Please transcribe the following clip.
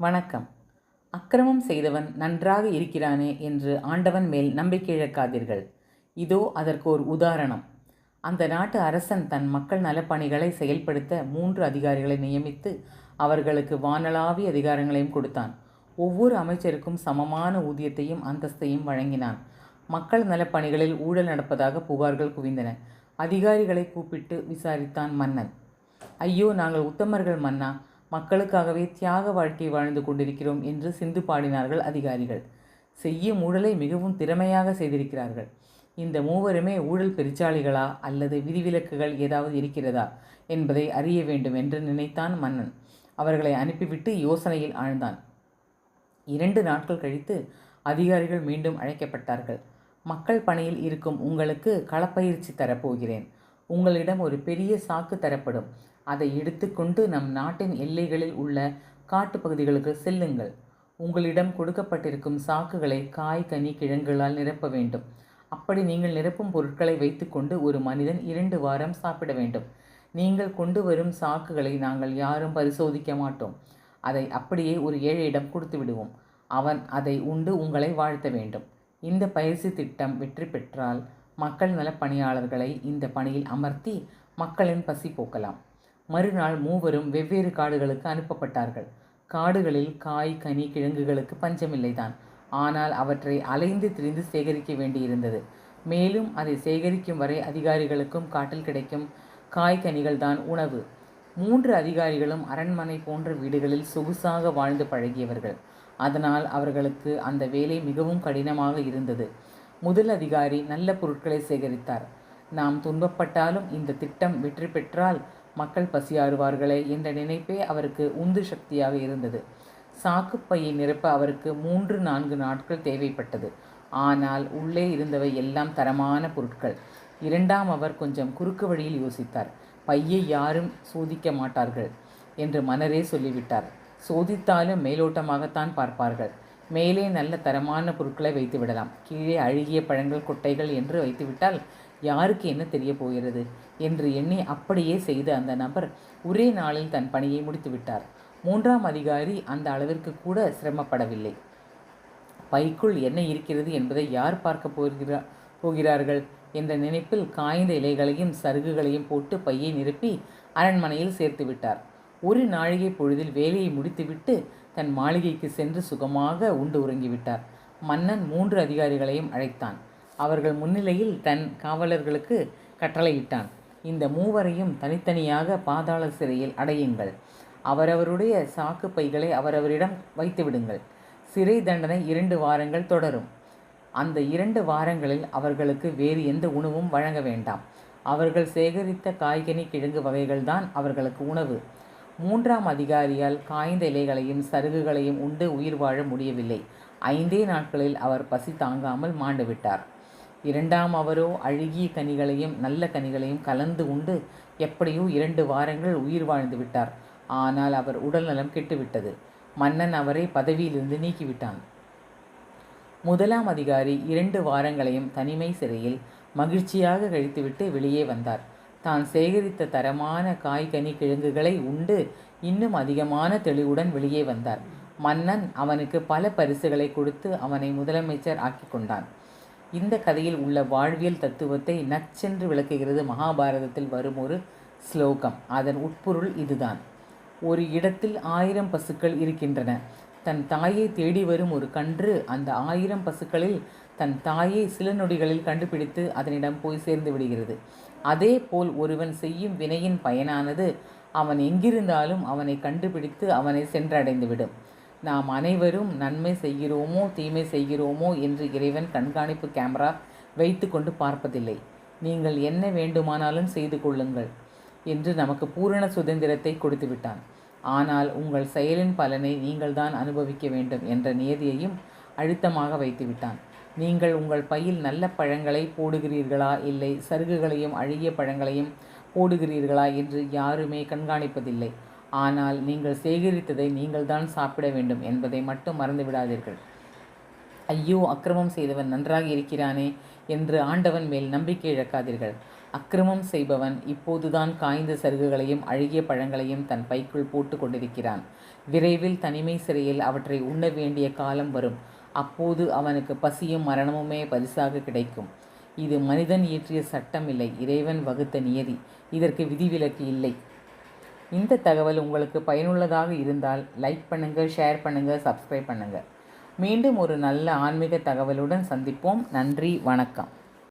வணக்கம். அக்கிரமம் செய்தவன் நன்றாக இருக்கிறானே என்று ஆண்டவன் மேல் நம்பிக்கை இழக்காதீர்கள். இதோ அதற்கு ஒரு உதாரணம். அந்த நாட்டு அரசன் தன் மக்கள் நலப்பணிகளை செயல்படுத்த மூன்று அதிகாரிகளை நியமித்து அவர்களுக்கு வானளாவிய அதிகாரங்களையும் கொடுத்தான். ஒவ்வொரு அமைச்சருக்கும் சமமான ஊதியத்தையும் அந்தஸ்தையும் வழங்கினான். மக்கள் நலப்பணிகளில் ஊழல் நடப்பதாக புகார்கள் குவிந்தன. அதிகாரிகளை கூப்பிட்டு விசாரித்தான் மன்னன். ஐயோ நாங்கள் உத்தமர்கள் மன்னா! மக்களுக்காகவே தியாக வாழ்க்கை வாழ்ந்து கொண்டிருக்கிறோம் என்று சிந்து பாடினார்கள் அதிகாரிகள். செய்யும் ஊழலை மிகவும் திறமையாக செய்திருக்கிறார்கள். இந்த மூவருமே ஊழல் பெருச்சாளிகளா அல்லது விதிவிலக்குகள் ஏதாவது இருக்கிறதா என்பதை அறிய வேண்டும் என்று நினைத்தான் மன்னன். அவர்களை அனுப்பிவிட்டு யோசனையில் ஆழ்ந்தான். இரண்டு நாட்கள் கழித்து அதிகாரிகள் மீண்டும் அழைக்கப்பட்டார்கள். மக்கள் பணியில் இருக்கும் உங்களுக்கு களப்பயிற்சி தரப்போகிறேன். உங்களிடம் ஒரு பெரிய சாக்கு தரப்படும். அதை எடுத்துக்கொண்டு நம் நாட்டின் எல்லைகளில் உள்ள காட்டுப் பகுதிகளுக்கு செல்லுங்கள். உங்களிடம் கொடுக்கப்பட்டிருக்கும் சாக்குகளை காய் கனி கிழங்குகளால் நிரப்ப வேண்டும். அப்படி நீங்கள் நிரப்பும் பொருட்களை வைத்துக்கொண்டு ஒரு மனிதன் இரண்டு வாரம் சாப்பிட வேண்டும். நீங்கள் கொண்டு வரும் சாக்குகளை நாங்கள் யாரும் பரிசோதிக்க மாட்டோம். அதை அப்படியே ஒரு ஏழையிடம் கொடுத்து விடுவோம். அவன் அதை உண்டு உங்களை வாழ்த்த வேண்டும். இந்த பயிற்சி திட்டம் வெற்றி பெற்றால் மக்கள் நலப்பணியாளர்களை இந்த பணியில் அமர்த்தி மக்களின் பசி போக்கலாம். மறுநாள் மூவரும் வெவ்வேறு காடுகளுக்கு அனுப்பப்பட்டார்கள். காடுகளில் காய் கனி கிழங்குகளுக்கு பஞ்சமில்லைதான். ஆனால் அவற்றை அலைந்து திரிந்து சேகரிக்க வேண்டியிருந்தது. மேலும் அதை சேகரிக்கும் வரை அதிகாரிகளுக்கும் காட்டில் கிடைக்கும் காய்கனிகள் தான் உணவு. மூன்று அதிகாரிகளும் அரண்மனை போன்ற வீடுகளில் சொகுசாக வாழ்ந்து பழகியவர்கள். அதனால் அவர்களுக்கு அந்த வேலை மிகவும் கடினமாக இருந்தது. முதல் அதிகாரி நல்ல பொருட்களை சேகரித்தார். நாம் துன்பப்பட்டாலும் இந்த திட்டம் வெற்றி பெற்றால் மக்கள் பசியாறுவார்களே என்ற நினைப்பே அவருக்கு உந்து சக்தியாக இருந்தது. சாக்குப்பையை நிரப்ப அவருக்கு மூன்று நான்கு நாட்கள் தேவைப்பட்டது. ஆனால் உள்ளே இருந்தவை எல்லாம் தரமான பொருட்கள். இரண்டாம் அவர் கொஞ்சம் குறுக்கு வழியில் யோசித்தார். பையை யாரும் சோதிக்க மாட்டார்கள் என்று மனரே சொல்லிவிட்டார். சோதித்தாலும் மேலோட்டமாகத்தான் பார்ப்பார்கள். மேலே நல்ல தரமான பொருட்களை வைத்து விடலாம் கீழே அழுகிய பழங்கள் கொட்டைகள் என்று வைத்துவிட்டால் யாருக்கு என்ன தெரிய போகிறது என்று எண்ணி அப்படியே செய்த அந்த நபர் ஒரே நாளில் தன் பணியை முடித்துவிட்டார் மூன்றாம் அதிகாரி அந்த அளவிற்கு கூட சிரமப்படவில்லை. பைக்குள் என்ன இருக்கிறது என்பதை யார் பார்க்க போகிறா போகிறார்கள் என்ற நினைப்பில் காய்ந்த இலைகளையும் சருகுகளையும் போட்டு பையை நிரப்பி அரண்மனையில் சேர்த்து விட்டார். ஒரு நாழிகை பொழுதில் வேலையை முடித்துவிட்டு தன் மாளிகைக்கு சென்று சுகமாக உண்டு உறங்கிவிட்டார். மன்னன் மூன்று அதிகாரிகளையும் அழைத்தான். அவர்கள் முன்னிலையில் தன் காவலர்களுக்கு கட்டளையிட்டான். இந்த மூவரையும் தனித்தனியாக பாதாள சிறையில் அடையுங்கள். அவரவருடைய சாக்கு பைகளை அவரவரிடம் வைத்துவிடுங்கள் சிறை தண்டனை இரண்டு வாரங்கள் தொடரும். அந்த இரண்டு வாரங்களில் அவர்களுக்கு வேறு எந்த உணவும் வழங்க வேண்டாம். அவர்கள் சேகரித்த காய்கனி கிழங்கு வகைகள்தான் அவர்களுக்கு உணவு. மூன்றாம் அதிகாரியால் காய்ந்த இலைகளையும் சருகுகளையும் உண்டு உயிர் வாழ முடியவில்லை. ஐந்தே நாட்களில் அவர் பசி தாங்காமல் மாண்டு விட்டார். இரண்டாம் அவரோ அழுகிய கனிகளையும் நல்ல கனிகளையும் கலந்து உண்டு எப்படியோ இரண்டு வாரங்கள் உயிர் வாழ்ந்து விட்டார். ஆனால் அவர் உடல்நலம் கெட்டுவிட்டது. மன்னன் அவரை பதவியிலிருந்து நீக்கிவிட்டான். முதலாம் அதிகாரி இரண்டு வாரங்களையும் தனிமை சிறையில் மகிழ்ச்சியாக கழித்துவிட்டு வெளியே வந்தார். தான் சேகரித்த தரமான காய்கனி கிழங்குகளை உண்டு இன்னும் அதிகமான தெளிவுடன் வெளியே வந்தார். மன்னன் அவனுக்கு பல பரிசுகளை கொடுத்து அவனை முதலமைச்சர் ஆக்கி கொண்டான். இந்த கதையில் உள்ள வாழ்வியல் தத்துவத்தை நச்சென்று விளக்குகிறது மகாபாரதத்தில் வரும் ஒரு ஸ்லோகம். அதன் உட்பொருள் இதுதான். ஒரு இடத்தில் ஆயிரம் பசுக்கள் இருக்கின்றன. தன் தாயை தேடி வரும் ஒரு கன்று அந்த ஆயிரம் பசுக்களில் தன் தாயை சில நொடிகளில் கண்டுபிடித்து அதனிடம் போய் சேர்ந்து விடுகிறது. அதே போல் ஒருவன் செய்யும் வினையின் பயனானது அவன் எங்கிருந்தாலும் அவனை கண்டுபிடித்து அவனை சென்றடைந்துவிடும். நாம் அனைவரும் நன்மை செய்கிறோமோ தீமை செய்கிறோமோ என்று இறைவன் கண்காணிப்பு கேமரா வைத்து கொண்டு பார்ப்பதில்லை. நீங்கள் என்ன வேண்டுமானாலும் செய்து கொள்ளுங்கள் என்று நமக்கு பூரண சுதந்திரத்தை கொடுத்து விட்டான் ஆனால் உங்கள் செயலின் பலனை நீங்கள்தான் அனுபவிக்க வேண்டும் என்ற நியதியையும் அழுத்தமாக வைத்துவிட்டான். நீங்கள் உங்கள் பையில் நல்ல பழங்களை போடுகிறீர்களா இல்லை சருகுகளையும் அழுகிய பழங்களையும் போடுகிறீர்களா என்று யாருமே கண்காணிப்பதில்லை. ஆனால் நீங்கள் சேகரித்ததை நீங்கள் தான் சாப்பிட வேண்டும் என்பதை மட்டும் மறந்துவிடாதீர்கள். ஐயோ அக்கிரமம் செய்தவன் நன்றாக இருக்கிறானே என்று ஆண்டவன் மேல் நம்பிக்கை இழக்காதீர்கள். அக்கிரமம் செய்பவன் இப்போதுதான் காய்ந்த சருகுகளையும் அழுகிய பழங்களையும் தன் பைக்குள் போட்டு கொண்டிருக்கிறான். விரைவில் தனிமை சிறையில் அவற்றை உண்ண வேண்டிய காலம் வரும். அப்போது அவனுக்கு பசியும் மரணமுமே பரிசாக கிடைக்கும். இது மனிதன் இயற்றிய சட்டம் இல்லை இறைவன் வகுத்த நியதி. இதற்கு விதிவிலக்கு இல்லை. இந்த தகவல் உங்களுக்கு பயனுள்ளதாக இருந்தால் லைக் பண்ணுங்கள் ஷேர் பண்ணுங்கள் சப்ஸ்கிரைப் பண்ணுங்கள் மீண்டும் ஒரு நல்ல ஆன்மீக தகவலுடன் சந்திப்போம். நன்றி வணக்கம்.